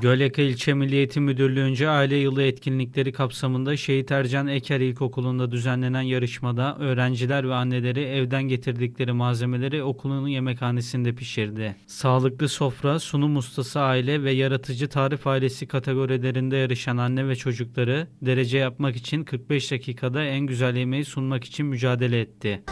Göleka İlçe Milli Eğitim Müdürlüğü'nce aile yılı etkinlikleri kapsamında Şehit Ercan Eker İlkokulu'nda düzenlenen yarışmada öğrenciler ve anneleri evden getirdikleri malzemeleri okulun yemekhanesinde pişirdi. Sağlıklı sofra, sunum ustası aile ve yaratıcı tarif ailesi kategorilerinde yarışan anne ve çocukları derece yapmak için 45 dakikada en güzel yemeği sunmak için mücadele etti.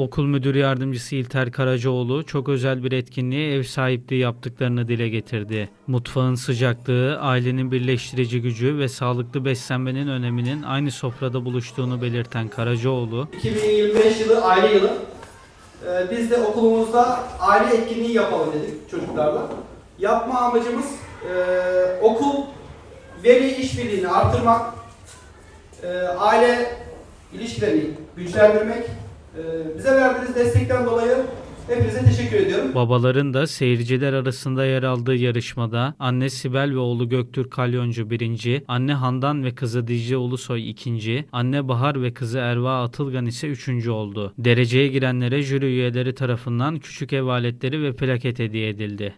Okul Müdür Yardımcısı İlter Karacaoğlu çok özel bir etkinliğe ev sahipliği yaptıklarını dile getirdi. Mutfağın sıcaklığı, ailenin birleştirici gücü ve sağlıklı beslenmenin öneminin aynı sofrada buluştuğunu belirten Karacaoğlu, 2025 yılı aile yılı. Ee, biz de okulumuzda aile etkinliği yapalım dedik çocuklarla. Yapma amacımız e, okul veli işbirliğini artırmak, e, aile ilişkilerini güçlendirmek. E, bize verdiğiniz destekten dolayı hepinize teşekkür ediyorum. babaların da seyirciler arasında yer aldığı yarışmada anne Sibel ve oğlu Göktürk Kalyoncu birinci, anne Handan ve kızı Dicle Ulusoy ikinci, anne Bahar ve kızı Erva Atılgan ise üçüncü oldu. Dereceye girenlere jüri üyeleri tarafından küçük ev aletleri ve plaket hediye edildi.